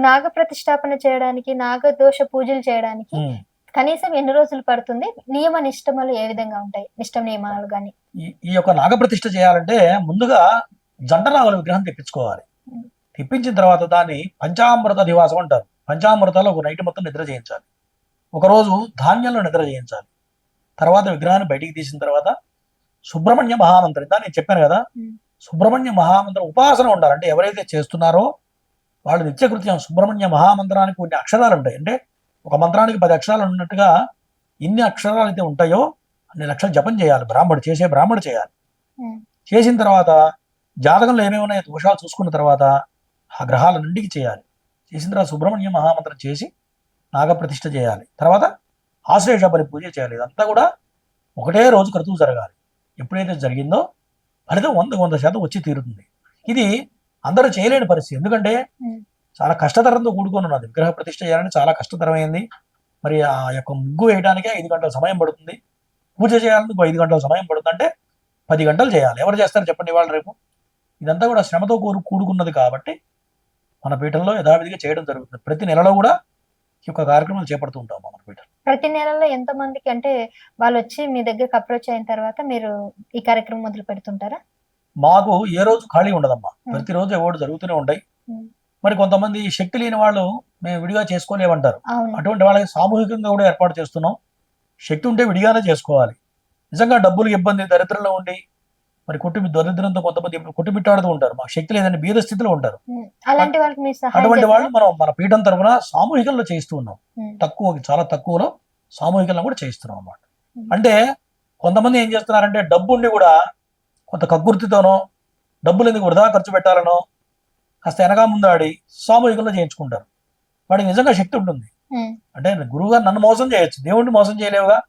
నాగ ప్రతిష్టాపన చేయడానికి నాగదోష పూజలు చేయడానికి. కనీసం ఎన్ని రోజులు పడుతుంది? నియమ నిష్టములు ఏ విధంగా ఉంటాయి? నిష్టం నియమాలు గాని. ఈ- యొక్క నాగప్రతిష్ఠ చేయాలంటే ముందుగా జంటనాగుల విగ్రహం తెప్పించుకోవాలి. తెప్పించిన తర్వాత దాన్ని పంచామృత దివాసం అంటారు. పంచామృతాలు ఒక నైట్ మొత్తం నిద్ర చేయించాలి. ఒకరోజు ధాన్యంలో నిద్ర చేయించాలి. తర్వాత విగ్రహాన్ని బయటికి తీసిన తర్వాత సుబ్రహ్మణ్య మహామంత్రం దాన్ని నేను చెప్పాను కదా. సుబ్రహ్మణ్య మహామంత్రం ఉపాసన ఉండాలి అంటే ఎవరైతే చేస్తున్నారో వాళ్ళు నిత్యకృత్యం సుబ్రహ్మణ్య మహామంత్రానికి కొన్ని అక్షరాలు ఉంటాయి. అంటే ఒక మంత్రానికి పది అక్షరాలు ఉన్నట్టుగా ఎన్ని అక్షరాలు అయితే ఉంటాయో అన్ని లక్షలు జపం చేయాలి. బ్రాహ్మడు చేసే బ్రాహ్మడు చేయాలి. చేసిన తర్వాత జాతకంలో ఏమేమి ఉన్నాయో దోషాలు చూసుకున్న తర్వాత ఆ గ్రహాల నుండికి చేయాలి. చేసిన తర్వాత సుబ్రహ్మణ్య మహామంత్రం చేసి నాగప్రతిష్ఠ చేయాలి. తర్వాత ఆశ్లేష బలి పూజ చేయాలి. ఇదంతా కూడా ఒకటే రోజు క్రతువు జరగాలి. ఎప్పుడైతే జరిగిందో ఫలితం వంద వంద శాతం వచ్చి తీరుతుంది. ఇది అందరూ చేయలేని పరిస్థితి. ఎందుకంటే. చాలా కష్టతరంతో కూడుకొని ఉన్నది. విగ్రహ ప్రతిష్ఠ చేయాలంటే చాలా కష్టతరమైంది. మరి ఆ యొక్క ముగ్గు వేయడానికే ఐదు గంటల సమయం పడుతుంది. పూజ చేయాలంటే ఇంకో ఐదు గంటల సమయం పడుతుంది అంటే పది గంటలు చేయాలి. ఎవరు చేస్తారు చెప్పండి ఇవాళ రేపు. ఇదంతా కూడా శ్రమతో కూడు కూడుకున్నది కాబట్టి మన పీఠంలో యథావిధిగా చేయడం జరుగుతుంది. ప్రతి నెలలో కూడా ఈ యొక్క కార్యక్రమాలు చేపడుతూ ఉంటాం మన పీఠం. ప్రతి నెలలో ఎంత మందికి అంటే వాళ్ళు వచ్చి మీ దగ్గరకు అప్రోచ్ అయిన తర్వాత మీరు ఈ కార్యక్రమం మొదలు పెడుతుంటారా? మాకు ఏ రోజు ఖాళీ ఉండదమ్మా. ప్రతిరోజు ఎవరు జరుగుతూనే ఉంటాయి. మరి కొంతమంది శక్తి లేని వాళ్ళు మేము విడిగా చేసుకోలేమంటారు. అటువంటి వాళ్ళకి సామూహికంగా కూడా ఏర్పాటు చేస్తున్నాం. శక్తి ఉంటే విడిగానే చేసుకోవాలి. నిజంగా డబ్బులు ఇబ్బంది దరిద్రంలో ఉండి మరి కుటుంబ దరిద్రంతో కొంతమంది కుటుంబిట్టాడుతూ ఉంటారు. మాకు శక్తి లేదని బీద స్థితిలో ఉంటారు. అటువంటి? వాళ్ళు మనం మన పీఠం తరఫున సామూహికంలో చేయిస్తూ ఉన్నాం. తక్కువ చాలా తక్కువలో సామూహికంలో కూడా చేయిస్తున్నాం అన్నమాట. అంటే కొంతమంది ఏం చేస్తున్నారంటే డబ్బు ఉండి కూడా కొంత కక్కుర్తితోనో డబ్బులు ఎందుకు వృధా ఖర్చు పెట్టాలనో కాస్త వెనక ముందాడి సామూహికంలో చేయించుకుంటారు. వాడికి నిజంగా శక్తి ఉంటుంది. అంటే గురువుగారు నన్ను మోసం చేయొచ్చు. దేవుడిని మోసం చేయలేవుగా?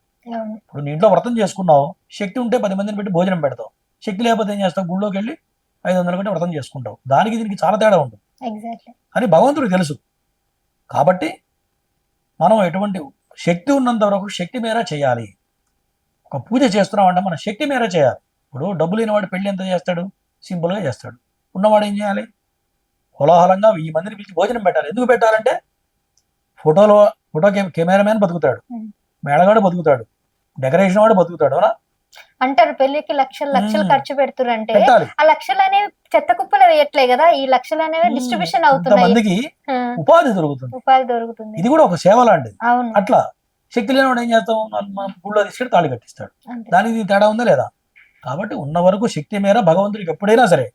ఇప్పుడు నీ ఇంట్లో వ్రతం చేసుకున్నావు. శక్తి ఉంటే పది మందిని పెట్టి భోజనం పెడతావు. శక్తి లేకపోతే ఏం చేస్తావు? గుళ్ళోకి వెళ్ళి ఐదు వందల కంటే వ్రతం చేసుకుంటావు. దానికి దీనికి చాలా తేడా ఉంటుంది. అని భగవంతుడికి తెలుసు. కాబట్టి మనం ఎటువంటి శక్తి ఉన్నంత వరకు శక్తి మేర చేయాలి. ఒక పూజ చేస్తున్నామంటే మన శక్తి మేర చేయాలి. ఇప్పుడు డబ్బు లేనివాడు పెళ్ళి ఎంత చేస్తాడు? సింపుల్గా చేస్తాడు. ఉన్నవాడు ఏం చేయాలి? కోలాహలంగా ఈ మందిని పిలిచి భోజనం పెట్టాలి. ఎందుకు పెట్టాలంటే ఫోటోలో ఫోటో కె- కెమెరామ్యాన్ బతుకుతాడు. మేళగాడు బతుకుతాడు. డెకరేషన్ వాడు బతుకుతాడు. అవునా? అంటారు పెళ్ళికి లక్షలు లక్షలు. ఖర్చు పెడుతురంటే ఆ లక్షలు అనేవి చెత్త కుప్పలు వేయట్లే కదా. ఈ లక్షలు అనేవి డిస్ట్రిబ్యూషన్ అవుతున్నాయి. కొంతమందికి ఆ, ఉపాధి దొరుకుతుంది. ఉపాధి దొరుకుతుంది. ఇది కూడా ఒక సేవ లాంటిది. అవును. అట్లా. శక్తి లేనివాడు ఏం చేస్తాం గుళ్ళో తీసుకెళ్ళి తాళి కట్టిస్తాడు. దీనికి తేడా ఉందా లేదా? కాబట్టి ఉన్న వరకు శక్తి మేర భగవంతుడికి ఎప్పుడైనా సరే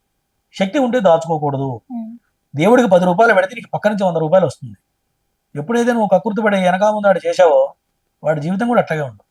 శక్తి ఉంటే దాచుకోకూడదు. దేవుడికి పది రూపాయలు పెడితే నీకు పక్క నుంచి వంద రూపాయలు వస్తుంది. ఎప్పుడైతే నువ్వు కక్కుర్తి పడి వెనక ముందాడు చేసావో వాడి జీవితం కూడా అట్లాగే ఉంటుంది.